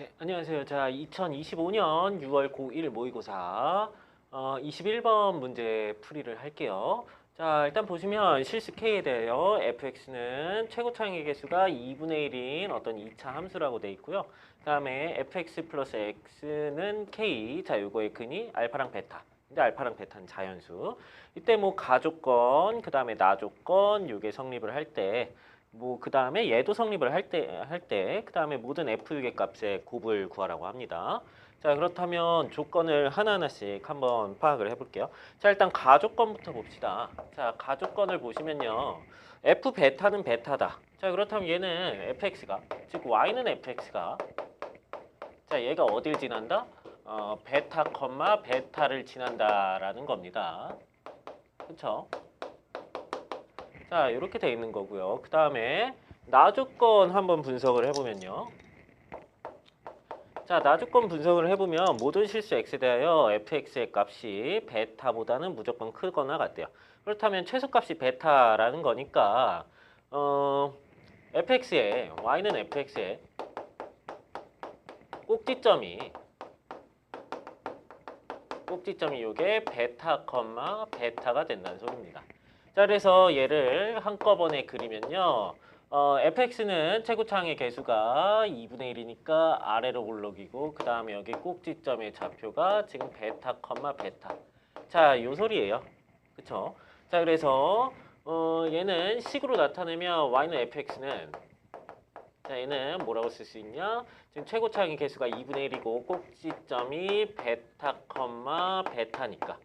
네, 안녕하세요. 자, 2025년 6월 고1 모의고사 어, 21번 문제 풀이를 할게요. 자, 일단 보시면 실수 K에 대하여 fx는 최고 차항의 개수가 2분의 1인 어떤 2차 함수라고 돼 있고요. 그 다음에 fx 플러스 x는 K. 자, 요거의 근이 알파랑 베타. 근데 알파랑 베타는 자연수. 이때 뭐 가조건, 그 다음에 나조건 요게 성립을 할때 뭐 그 다음에 얘도 성립을 할 때 할 때 그 다음에 모든 f6의 값의 곱을 구하라고 합니다. 자 그렇다면 조건을 하나하나씩 한번 파악을 해볼게요. 자 일단 가조건부터 봅시다. 자 가조건을 보시면요. f 베타는 베타다. 자 그렇다면 얘는 fx가 즉 y는 fx가 자 얘가 어딜 지난다? 어 베타 컴마 베타를 지난다라는 겁니다. 그렇죠? 자, 이렇게 돼 있는 거고요. 그 다음에 나조건 한번 분석을 해보면요. 자, 나조건 분석을 해보면 모든 실수 x에 대하여 fx의 값이 베타보다는 무조건 크거나 같대요. 그렇다면 최소값이 베타라는 거니까 어, fx의 y는 fx의 꼭지점이 꼭지점이 이게 베타 베타가 된다는 소리입니다. 자, 그래서 얘를 한꺼번에 그리면요. 어, fx는 최고차항의 개수가 2분의 1이니까 아래로 올라기고 그 다음에 여기 꼭지점의 좌표가 지금 베타 컴마 베타. 자, 요 소리예요. 그쵸? 자, 그래서 어, 얘는 식으로 나타내면 y는 fx는 자, 얘는 뭐라고 쓸 수 있냐? 지금 최고차항의 개수가 2분의 1이고 꼭지점이 베타 컴마 베타니까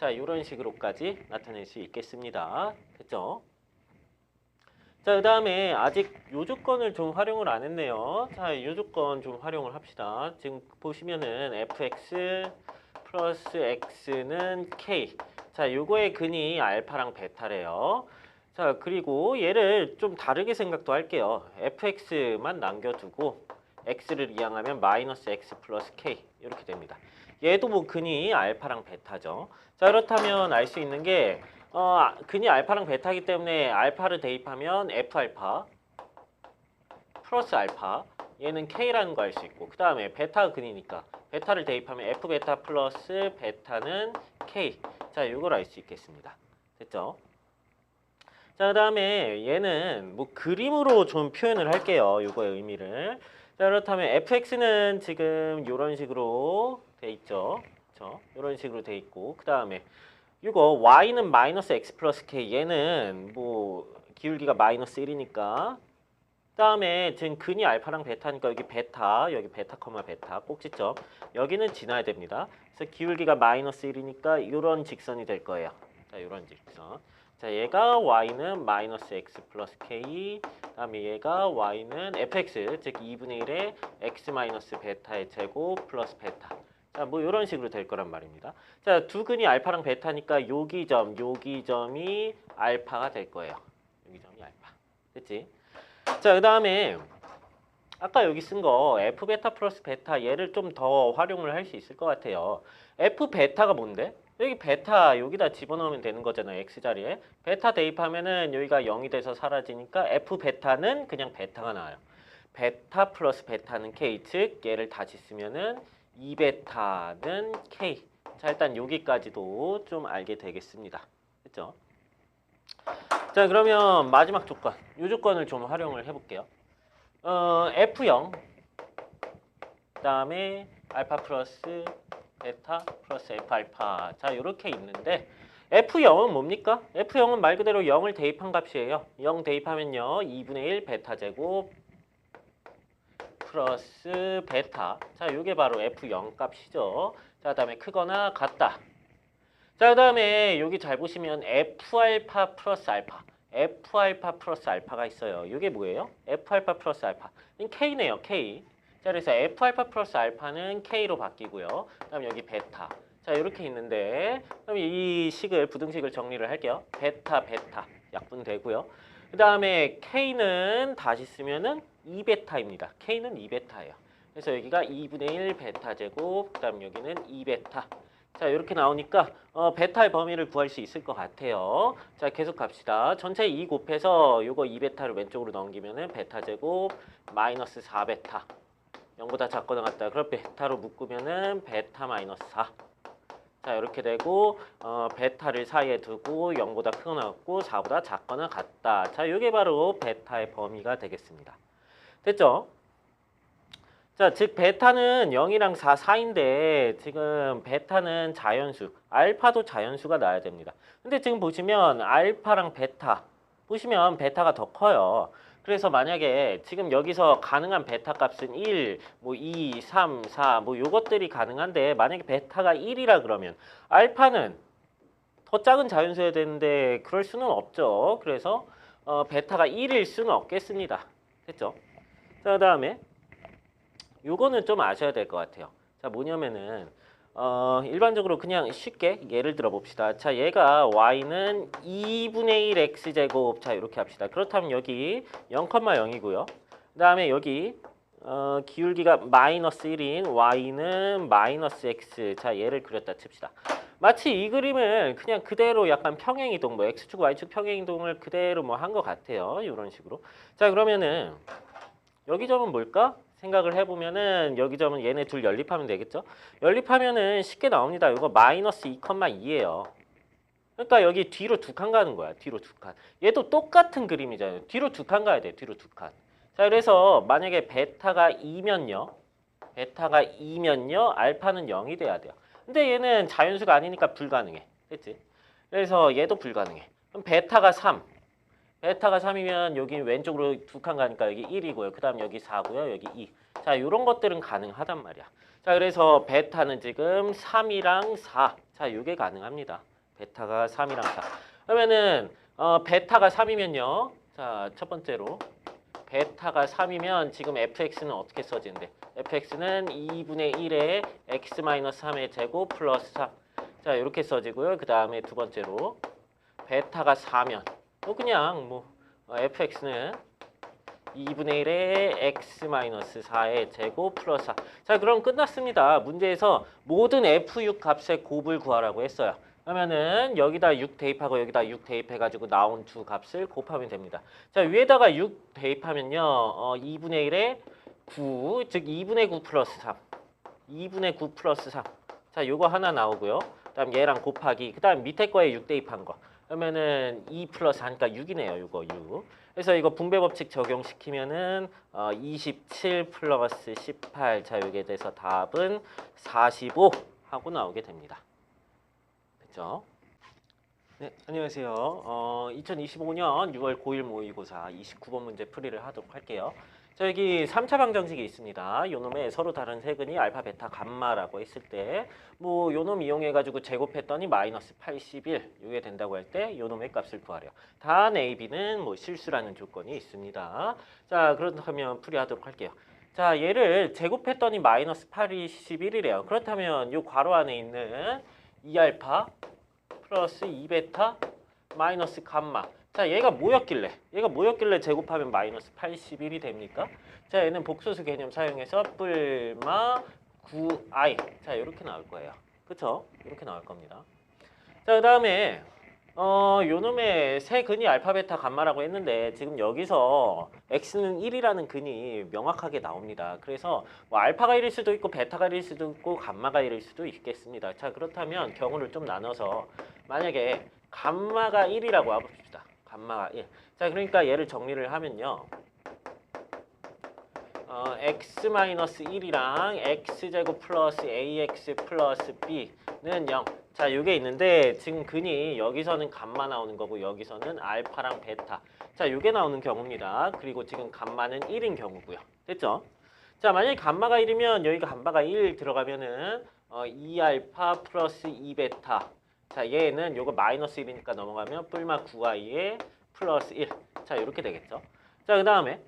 자, 이런 식으로까지 나타낼 수 있겠습니다. 됐죠? 자, 그 다음에 아직 요 조건을 좀 활용을 안 했네요. 자, 요 조건 좀 활용을 합시다. 지금 보시면은 fx 플러스 x는 k. 자, 요거의 근이 알파랑 베타래요. 자, 그리고 얘를 좀 다르게 생각도 할게요. fx만 남겨두고 x를 이항하면 마이너스 x 플러스 k 이렇게 됩니다. 얘도 뭐 근이 알파랑 베타죠. 자 그렇다면 알 수 있는 게 어, 근이 알파랑 베타이기 때문에 알파를 대입하면 f 알파 플러스 알파 얘는 k라는 거 알 수 있고 그 다음에 베타가 근이니까 베타를 대입하면 f 베타 플러스 베타는 k 자 이걸 알 수 있겠습니다. 됐죠? 자 그 다음에 얘는 뭐 그림으로 좀 표현을 할게요. 요거의 의미를. 자 그렇다면 fx는 지금 이런 식으로 돼 있죠. 그렇죠? 이런 식으로 돼 있고 그 다음에 이거 y는 마이너스 x 플러스 k 얘는 뭐 기울기가 마이너스 1이니까 그 다음에 지금 근이 알파랑 베타니까 여기 베타 여기 베타 커마 베타 꼭지점 여기는 지나야 됩니다. 그래서 기울기가 마이너스 1이니까 이런 직선이 될 거예요. 자 이런 직선. 자 얘가 y는 마이너스 x 플러스 k 그다음에 얘가 y는 fx 즉 2분의 1의 x 마이너스 베타의 제곱 플러스 베타 자, 뭐 이런 식으로 될 거란 말입니다. 자, 두 근이 알파랑 베타니까 요기 점, 요기 점이 알파가 될 거예요. 여기 점이 알파. 됐지? 자, 그 다음에 아까 여기 쓴 거 f 베타 플러스 베타 얘를 좀 더 활용을 할 수 있을 것 같아요. f 베타가 뭔데? 여기 베타 여기다 집어넣으면 되는 거잖아요. x 자리에. 베타 대입하면은 여기가 0이 돼서 사라지니까 f 베타는 그냥 베타가 나와요. 베타 플러스 베타는 k 즉 얘를 다시 쓰면은 2베타는 K. 자, 일단 여기까지도 좀 알게 되겠습니다. 됐죠? 자, 그러면 마지막 조건. 이 조건을 좀 활용을 해볼게요. 어, F0. 그 다음에 알파 플러스 베타 플러스 F 알파. 자, 이렇게 있는데 F0은 뭡니까? F0은 말 그대로 0을 대입한 값이에요. 0 대입하면요. 2분의 1 베타 제곱 플러스 베타. 자, 이게 바로 F0 값이죠. 자, 그다음에 크거나 같다. 자, 그다음에 여기 잘 보시면 F 알파 플러스 알파. F 알파 플러스 알파가 있어요. 이게 뭐예요? F 알파 플러스 알파. K네요, K. 자, 그래서 F 알파 플러스 알파는 K로 바뀌고요. 그다음 여기 베타. 자, 이렇게 있는데 그럼 이 식을 부등식을 정리를 할게요. 베타 베타 약분 되고요. 그 다음에 K는 다시 쓰면은 2베타입니다. K는 2베타예요. 그래서 여기가 2분의 1 베타 제곱, 그 다음 여기는 2베타. 자, 이렇게 나오니까 어, 베타의 범위를 구할 수 있을 것 같아요. 자, 계속 갑시다. 전체 2 곱해서 요거 2베타를 왼쪽으로 넘기면은 베타 제곱 마이너스 4베타. 0보다 작거나 같다. 그럼 베타로 묶으면은 베타 마이너스 4. 자 이렇게 되고 어, 베타를 사이에 두고 0보다 크거나 같고 4보다 작거나 같다. 자 이게 바로 베타의 범위가 되겠습니다. 됐죠? 자, 즉 베타는 0이랑 4 사이인데 지금 베타는 자연수, 알파도 자연수가 나야 됩니다. 근데 지금 보시면 알파랑 베타 보시면 베타가 더 커요. 그래서 만약에 지금 여기서 가능한 베타 값은 1, 뭐 2, 3, 4, 뭐 요것들이 가능한데 만약에 베타가 1이라 그러면 알파는 더 작은 자연수여야 되는데 그럴 수는 없죠. 그래서 어, 베타가 1일 수는 없겠습니다. 됐죠? 자, 그다음에 요거는 좀 아셔야 될 것 같아요. 자, 뭐냐면은 어, 일반적으로 그냥 쉽게 예를 들어 봅시다. 자, 얘가 y는 2분의 1 x 제곱. 자, 이렇게 합시다. 그렇다면 여기 0,0이고요. 그다음에 여기 어, 기울기가 마이너스 1인 y는 마이너스 x. 자, 얘를 그렸다 칩시다. 마치 이 그림을 그냥 그대로 약간 평행 이동, 뭐 x축, y축 평행 이동을 그대로 뭐 한 것 같아요. 이런 식으로. 자, 그러면은 여기 점은 뭘까? 생각을 해보면은 여기 점은 얘네 둘 연립하면 되겠죠? 연립하면은 쉽게 나옵니다. 이거 마이너스 2,2예요. 그러니까 여기 뒤로 두 칸 가는 거야. 뒤로 두 칸. 얘도 똑같은 그림이잖아요. 뒤로 두 칸 가야 돼. 뒤로 두 칸. 자, 그래서 만약에 베타가 2면요. 베타가 2면요. 알파는 0이 돼야 돼요. 근데 얘는 자연수가 아니니까 불가능해. 됐지? 그래서 얘도 불가능해. 그럼 베타가 3. 베타가 3이면 여기 왼쪽으로 두 칸 가니까 여기 1이고요. 그 다음 여기 4고요. 여기 2. 자, 이런 것들은 가능하단 말이야. 자, 그래서 베타는 지금 3이랑 4. 자, 이게 가능합니다. 베타가 3이랑 4. 그러면은 어, 베타가 3이면요. 자, 첫 번째로 베타가 3이면 지금 fx는 어떻게 써지는데? fx는 2분의 1에 x-3의 제곱 플러스 3. 자, 이렇게 써지고요. 그 다음에 두 번째로 베타가 4면 또 그냥 뭐 어, fx는 2분의 1의 x-4의 제곱 플러스 4. 자, 그럼 끝났습니다. 문제에서 모든 f6 값의 곱을 구하라고 했어요. 그러면은 여기다 6 대입하고 여기다 6 대입해가지고 나온 두 값을 곱하면 됩니다. 자, 위에다가 6 대입하면요. 어, 2분의 1의 9, 즉 2분의 9 플러스 3. 2분의 9 플러스 3. 자, 요거 하나 나오고요. 그 다음 얘랑 곱하기. 그 다음 밑에 거에 6 대입한 거. 그러면은 2 플러스 하니까 6이네요. 요거 6. 그래서 이거 분배 법칙 적용시키면은 어, 27 플러스 18. 자, 요게 돼서 답은 45 하고 나오게 됩니다. 됐죠? 네, 안녕하세요. 어, 2025년 6월 고1 모의고사 29번 문제 풀이를 하도록 할게요. 자, 여기 3차 방정식이 있습니다. 요놈의 서로 다른 세근이 알파, 베타, 감마라고 했을 때, 뭐, 요놈 이용해가지고 제곱했더니 마이너스 81, 이게 된다고 할 때, 요놈의 값을 구하래요. 단 A, B는 뭐 실수라는 조건이 있습니다. 자, 그렇다면 풀이하도록 할게요. 자, 얘를 제곱했더니 마이너스 81이래요. 그렇다면 요 괄호 안에 있는 2알파 플러스 2베타 마이너스 감마. 자, 얘가 뭐였길래? 얘가 뭐였길래 제곱하면 마이너스 81이 됩니까? 자, 얘는 복소수 개념 사용해서 뿔마 9i. 자, 이렇게 나올 거예요. 그쵸? 이렇게 나올 겁니다. 자, 그 다음에 어, 요 놈의 세 근이 알파, 베타, 감마라고 했는데 지금 여기서 x는 1이라는 근이 명확하게 나옵니다. 그래서 뭐 알파가 1일 수도 있고 베타가 1일 수도 있고 감마가 1일 수도 있겠습니다. 자, 그렇다면 경우를 좀 나눠서 만약에 감마가 1이라고 해봅시다. 감마가 1. 자, 그러니까 얘를 정리를 하면요. 어, x-1이랑 x제곱 플러스 ax 플러스 b는 0. 자, 이게 있는데 지금 근이 여기서는 감마 나오는 거고 여기서는 알파랑 베타. 자, 이게 나오는 경우입니다. 그리고 지금 감마는 1인 경우고요. 됐죠? 자, 만약에 감마가 1이면 여기가 감마가 1 들어가면은 어, 2알파 플러스 2베타. 자, 얘는 요거 마이너스 1이니까 넘어가면 뿔마 9i에 플러스 1. 자, 이렇게 되겠죠? 자, 그 다음에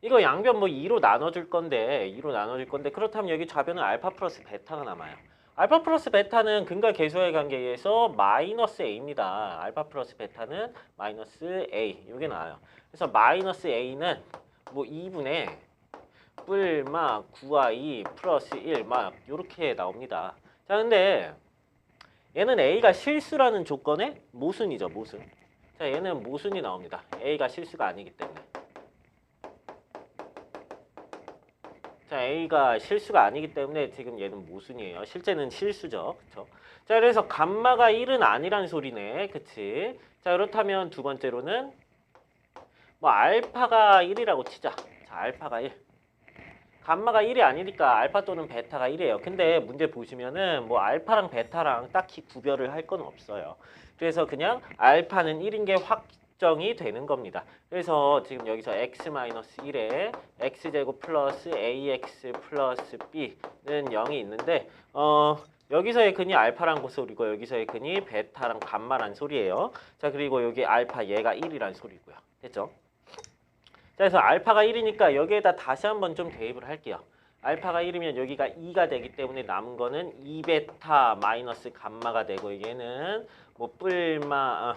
이거 양변 뭐 2로 나눠줄 건데 2로 나눠줄 건데 그렇다면 여기 좌변은 알파 플러스 베타가 남아요. 알파 플러스 베타는 근과 계수의 관계에 의해서 마이너스 a입니다. 알파 플러스 베타는 마이너스 a 이게 나와요. 그래서 마이너스 a는 뭐 2분의 뿔마 9i 플러스 1막 이렇게 나옵니다. 자 근데 얘는 a가 실수라는 조건의 모순이죠 모순. 자 얘는 모순이 나옵니다. a가 실수가 아니기 때문에. 자, A가 실수가 아니기 때문에 지금 얘는 모순이에요. 실제는 실수죠. 그쵸? 자, 그래서 감마가 1은 아니란 소리네. 그치? 자, 그렇다면 두 번째로는 뭐 알파가 1이라고 치자. 자, 알파가 1. 감마가 1이 아니니까 알파 또는 베타가 1이에요. 근데 문제 보시면은 뭐 알파랑 베타랑 딱히 구별을 할 건 없어요. 그래서 그냥 알파는 1인 게 확정이 되는 겁니다. 그래서 지금 여기서 x-1에 x제곱 플러스 ax 플러스 b는 0이 있는데 어 여기서의 근이 알파란 소리고 여기서의 근이 베타랑 감마란 소리예요. 자 그리고 여기 알파 얘가 1이란 소리고요. 됐죠? 자 그래서 알파가 1이니까 여기에다 다시 한번 좀 대입을 할게요. 알파가 1이면 여기가 2가 되기 때문에 남은 거는 2베타 마이너스 감마가 되고 얘는 뭐 뿔마 어.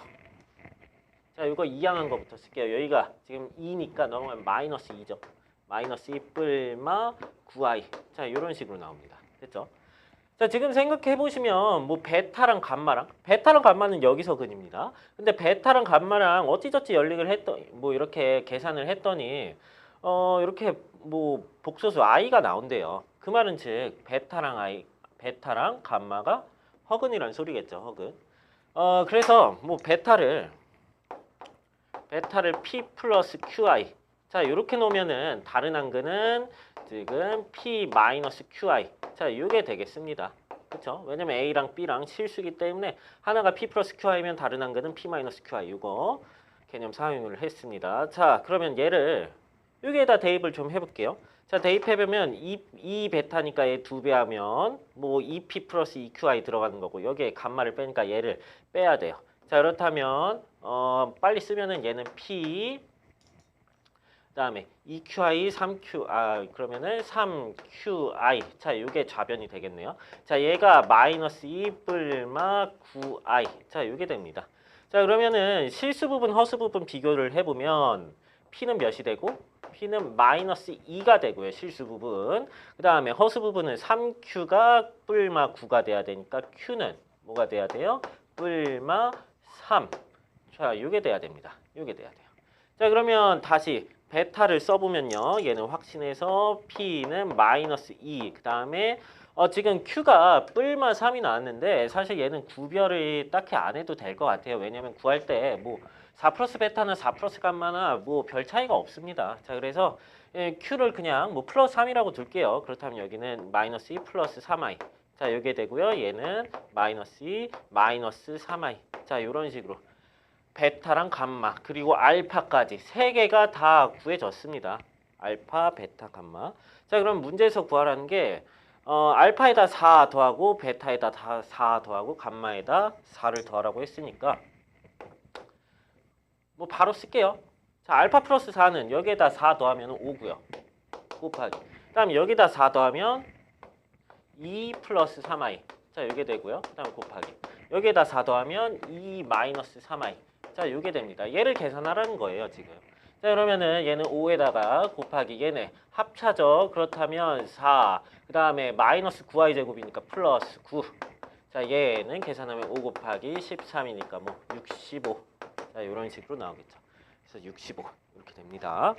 자 이거 이항한 거부터 쓸게요. 여기가 지금 2니까 넘어가면 마이너스 2죠. 마이너스 2 뿔마 9i 자 이런 식으로 나옵니다. 됐죠? 자 지금 생각해 보시면 뭐 베타랑 감마랑 베타랑 감마는 여기서 근입니다. 근데 베타랑 감마랑 어찌저찌 연립을 했더니 뭐 이렇게 계산을 했더니 어 이렇게 뭐 복소수 i가 나온대요. 그 말은 즉 베타랑 i 베타랑 감마가 허근이란 소리겠죠. 허근. 어 그래서 뭐 베타를 베타를 p 플러스 qi 자 이렇게 놓으면은 다른 한근은 지금 p 마이너스 자 이게 되겠습니다. 그렇죠? 왜냐면 a랑 b랑 실수기 때문에 하나가 p 플러스 qi면 다른 한근은 p 마이너스 이거 개념 사용을 했습니다. 자 그러면 얘를 여기에다 대입을 좀 해볼게요. 자 대입해보면 2, 2 베타니까 얘 두 배 하면 뭐 2p 플러스 2qi 들어가는 거고 여기에 감마를 빼니까 얘를 빼야 돼요. 자 그렇다면 어 빨리 쓰면은 얘는 p 그다음에 2qi 3q 아 그러면은 3qi 자 이게 좌변이 되겠네요. 자 얘가 마이너스 2 뿔마 9i 자 이게 됩니다. 자 그러면은 실수 부분 허수 부분 비교를 해 보면 p는 몇이 되고 p는 마이너스 2가 되고요 실수 부분 그 다음에 허수 부분은 3q가 뿔마 9가 돼야 되니까 q는 뭐가 돼야 돼요? 뿔마 3. 자, 요게 돼야 됩니다. 요게 돼야 돼요. 자, 그러면 다시 베타를 써보면요. 얘는 확신해서 P는 마이너스 2. 그 다음에 어, 지금 Q가 뿔마 3이 나왔는데 사실 얘는 구별을 딱히 안 해도 될 것 같아요. 왜냐면 구할 때 뭐 4 플러스 베타나 4 플러스 감마나 뭐 별 차이가 없습니다. 자, 그래서 예, Q를 그냥 뭐 플러스 3이라고 둘게요. 그렇다면 여기는 마이너스 2 플러스 3i. 자, 이게 되고요. 얘는 마이너스 2, 마이너스 3i. 자, 이런 식으로 베타랑 감마 그리고 알파까지 세 개가 다 구해졌습니다. 알파, 베타, 감마. 자, 그럼 문제에서 구하라는 게 어, 알파에다 4 더하고 베타에다 다4 더하고 감마에다 4를 더하라고 했으니까 뭐 바로 쓸게요. 자, 알파 플러스 4는 여기에다 4 더하면 5고요. 곱하기. 그 다음 여기다 4 더하면 2 플러스 3i. 자, 이게 되고요. 그 다음 곱하기. 여기에다 4 더하면 2 마이너스 3i. 자, 이게 됩니다. 얘를 계산하라는 거예요, 지금. 자, 그러면은 얘는 5에다가 곱하기 얘네 합차죠. 그렇다면 4. 그 다음에 마이너스 9i 제곱이니까 플러스 9. 자, 얘는 계산하면 5 곱하기 13이니까 뭐 65. 자, 이런 식으로 나오겠죠. 그래서 65 이렇게 됩니다.